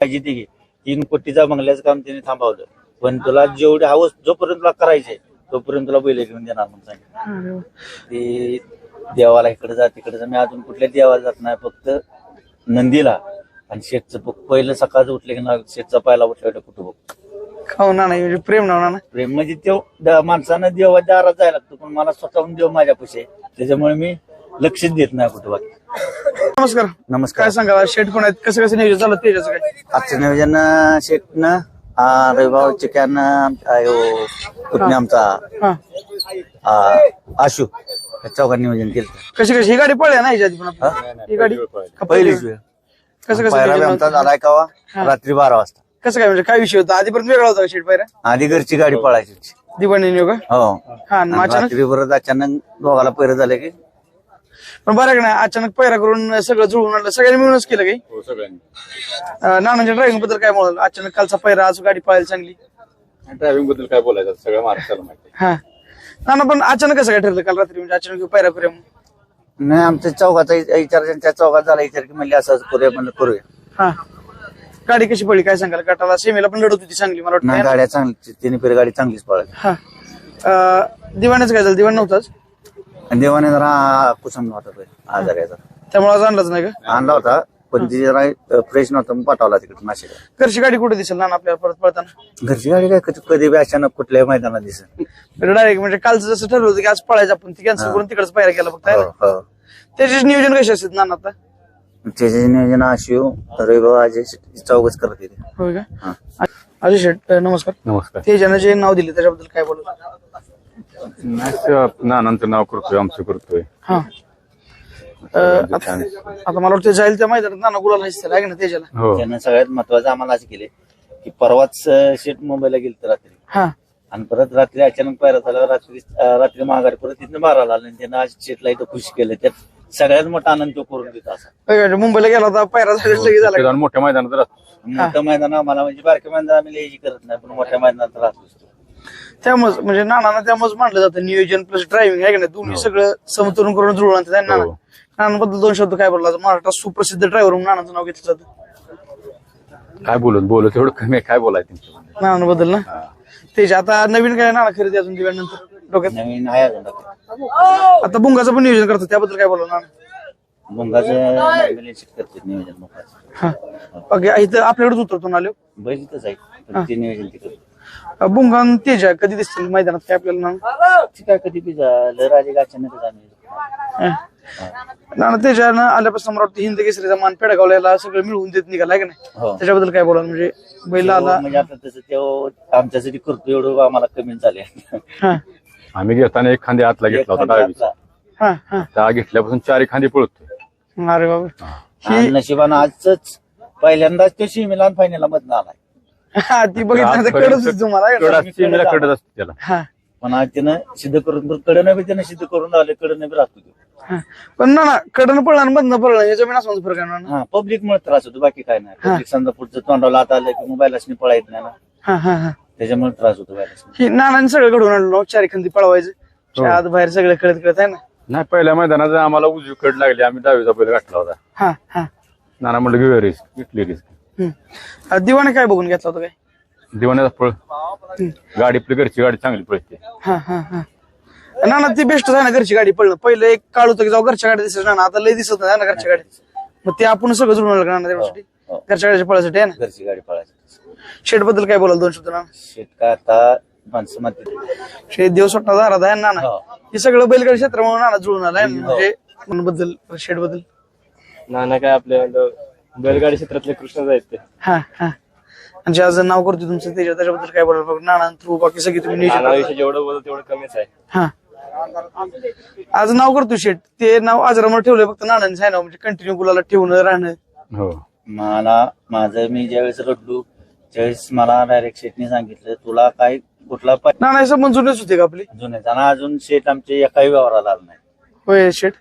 पाहिजे ते. घे तीन कोटीचा बंगल्याचं काम त्यांनी थांबवलं. पण तुला जेवढे हवं जोपर्यंत तुला करायचंय तोपर्यंत तुला बैल घेऊन देणार म्हणून सांगितलं. ते देवाला इकडे जा तिकडे जा. मी अजून कुठल्या देवाला जात नाही फक्त नंदीला. आणि शेतचं पहिलं सकाळचं उठले की ना शेतचा पायला उठल्या कुठं बघ. खाऊ ना नाही म्हणजे प्रेम ना ना. प्रेम म्हणजे तो द- माणसानं देवा दारात जायला लागतो पण मला स्वतःहून देव माझ्या आहे. त्याच्यामुळे मी लक्षच देत नाही कुठं बाकी. नमस्कार. नमस्कार. काय सांगा शेट पण आहेत. कसं कसं नियोजन झालं तेजाचं काय? आजचं नियोजन शेटनं रविभाऊ चिकन पुतणे आमचा हा. आ, आशू या चौघांनी नियोजन केलं कशी कशी? ही गाडी पळल्या ना ह्याच्या आधी पण? ही? गाडी? का पहिलीच वेळ. कसं कसं पहिला नियोजन आमचा? झालाय कावा रात्री बारा वाजता. कसं काय म्हणजे काय विषय होता? आधीपर्यंत वेगळा होता शेट पायऱ्या आधी घरची गाडी पळायची दिवाणी नियोग हो हा. आणि आणि अचानक? रात्री परत अचानक दोघाला पैर झाले की पण बरं का नाही? अचानक पैरा करून सगळं जुळून आणलं. सगळ्यांनी मिळूनच केलं काही? हो सगळ्यांनी. अं, नानांच्या ड्रायव्हिंगबद्दल काय बोलाल? अचानक कालचा पैरा आज गाडी पाहायला चांगली. ड्रायव्हिंगबद्दल काय बोलायचं? सगळं महाराष्ट्राला माहिती हा. नाना पण अचानक कसं काय ठरलं काल रात्री? म्हणजे अचानक पैरा करूया म्हणून? नाही आमच्या चौघाचा विचार त्यांच्या चौघात झाला विचार की म्हणजे असं करूया म्हणलं करूया. हा. गाडी कशी पडली? काय सांगाल? गटाला सेमीला पण लढत होती चांगली मला नाही वाटतं गाड्या चांगली तिन्ही फेर गाडी चांगलीच पळाली. हा. अं, दिवाण्याचं काय झालं? दिवाण नव्हताच? आणि देवाने जरा कुसम होता तो आजार याचा त्यामुळे आज आणलाच नाही का? आणला होता पण ती जरा फ्रेश नव्हता मग पाठवला तिकडे नाशिक घरची गाडी कुठे दिसेल ना आपल्याला परत पळताना? घरची गाडी काय कधी कधी बी अचानक कुठल्याही मैदानात दिसत डायरेक्ट म्हणजे कालचं जसं ठरलं होतं की आज पळायचं आपण ती कॅन्सल करून तिकडेच पायरा केला फक्त आहे हो ना? हो त्याचे नियोजन कसे असतात नाना आता? त्याचे नियोजन अशिव रविभाऊ अजय चौकच करते ते होय का? हा. अजय शेठ अं, नमस्कार. नमस्कार. तेजानं जे नाव दिले त्याच्याबद्दल काय बोलत नानांचं नाव करतोय आमचं करतोय. हा. अं, आता आता मला वाटतं जाईल त्या मैदानात. नाना गुलाल हायचं आहे ना तेजाला? हो. त्यानं सगळ्यात महत्वाचं आम्हाला असं केले की परवाच अं, शेट मुंबईला गेलं रात्री. हा. आणि परत रात्री अचानक पायरा झाला रात्री अं, रात्री माघारी परत तिथनं मारायला आला आणि त्यानं आज शेटला इथं खुश केलं. त्यात सगळ्यात मोठा आनंद तो करून देतो असा. का? मुंबईला गेला होता पायरा झाला लगेच झाला. मोठ्या मैदानात राहतो. मोठ्या मैदान आम्हाला म्हणजे बारक्या मैदान आम्ही लिहायची करत नाही पण मोठ्या मैदानात राहतो त्यामुळे म्हणजे नाना त्यामुळेच मानलं जातं नियोजन प्लस ड्रायव्हिंग आहे का नाही? दोन्ही सगळं समतोलन करून जुळून आणतात नाना हो. नानाबद्दल दोन शब्द काय बोलला महाराष्ट्रात सुप्रसिद्ध ड्रायव्हर म्हणून नानाचं नाव घेतलं जातं. काय बोलत बोलत एवढं कमी आहे, काय बोलायचं त्यांच्याबद्दल नानाबद्दल ना? तेच आता नवीन काय नाना खरेदी अजून दिव्यानंतर डोक्यात? नवीन आहे अजून आता बुंगाचं पण नियोजन करतो त्याबद्दल काय बोलला नाना? मुंगाचं नियोजन मुंगाचं हा. इथं आपल्याकडेच उतरतो ना आलो? बैल इथंच आहे पण ते नियोजन ते बुंगान तेज कधी दिसतील मैदानात? काय आपल्याला काय कधी बी झालं राजे अचानकच आम्ही हा. नाना तेजानं आल्यापासून मला वाटतं हिंद केसरीचा मान पेडगावला याला सगळं मिळवून देत निघाला आहे का नाही? हो. त्याच्याबद्दल काय बोलाल? म्हणजे बैल आला. म्हणजे आता तसं तो आमच्यासाठी करतो एवढं आम्हाला कमी झाले. हा. आम्ही घेताना एक खांदी आतला घेतला होता डावीचा. हा हा. त्या घेतल्यापासून चारी खांदी पळतोय. अरे बाबा. आणि नशिबानं आजच पहिल्यांदाच तो शिमिलान फायनलला मधनं आलाय. हा ती बघितलं होती तुम्हाला. कडत असते त्याला. हा. पण आज त्यानं सिद्ध करून कडनं बी त्यानं सिद्ध करून आले कडनं बी राहतो तो. हा. पण ना ना कडनं पडलं आणि बंद पडलं याच्या बिना समज फरक आहे ना. हा पब्लिक मुळे त्रास होतो बाकी काय नाही. पब्लिक समजा पुढचं तोंडाला आता आलं की मोबाईल पळायत नाही ना. हा हा हा. त्याच्यामुळे त्रास होतो बायलासनी. ही नानांनी सगळं घडवून आणलं चारी खंदी पळवायचं. आत बाहेर सगळं कळत कळत आहे ना. नाही पहिल्या मैदानात आम्हाला उजवी कड लागली आम्ही डावीचा बैल गाठला होता. हा हा. नाना म्हणलं घेऊया रिस्क घेतली रिस्क. हम्म. दिवाने काय बघून घेतला होता काय? दिवाण्याचा पळ. गाडी आपली घरची गाडी चांगली पळते. हा हा हा. ना ना ती बेस्ट आहे ना घरची गाडी पडलं पहिलं एक काळ होतं की जाऊ घरच्या गाडी दिसत ना आता लय दिसत नाही ना घरच्या गाडी मग ते आपण सगळं जुळून ना त्याच्यासाठी हो. घरच्या गाडीच्या पळायसाठी आहे ना? घरची गाडी पळायची शेटबद्दल काय बोलाल दोन शब्द ना शेत काय आता माणसं म्हणते शेत देव स्वतः दारात आहे ना ना हो. हे सगळं बैलगाडी क्षेत्र म्हणून नाना जुळून आलाय. म्हणजे बद्दल शेटबद्दल नाना काय आपल्या बैलगाडी क्षेत्रातले कृष्ण आहेत ते. हा हा. आणि जे आज नाव करतो तुमचं त्याच्या त्याच्याबद्दल काय बोलाल बघ नाना थ्रू बाकी सगळी तुम्ही नियोजन करता. नानाविषयी जेवढं बोलत तेवढं कमीच आहे. हा. आज नाव करतो शेट ते नाव आजरामर ठेवलंय फक्त नानांनी सांगितलं म्हणजे कंटिन्यू गुलाला ठेवून राहणं. हो. मला माझं मी ज्यावेळेस रडलो त्यावेळेस मला डायरेक्ट शेटने सांगितलं तुला काय कुठला पाय नाना हे संबंध जुनेच होते का आपले? जुने आणि अजून शेट आमचे एकाही व्यवहाराला आला नाही. होय शेट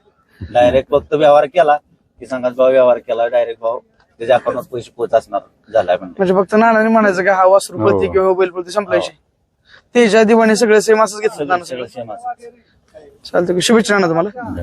डायरेक्ट फक्त व्यवहार केला. की सांगत भाऊ व्यवहार केला डायरेक्ट भाऊ त्याच्या अकाउंटात पैसे पोहोच असणार झालाय म्हणजे म्हणजे फक्त नानाने म्हणायचं का हा वासरू हो. पळते किंवा बैल पळते संपला विषय. तेजा दिवाणी सगळे सेम असंच घेतलं सगळं नाना सगळं सगळं. सेम असं चालतं शुभेच्छा नाना तुम्हाला.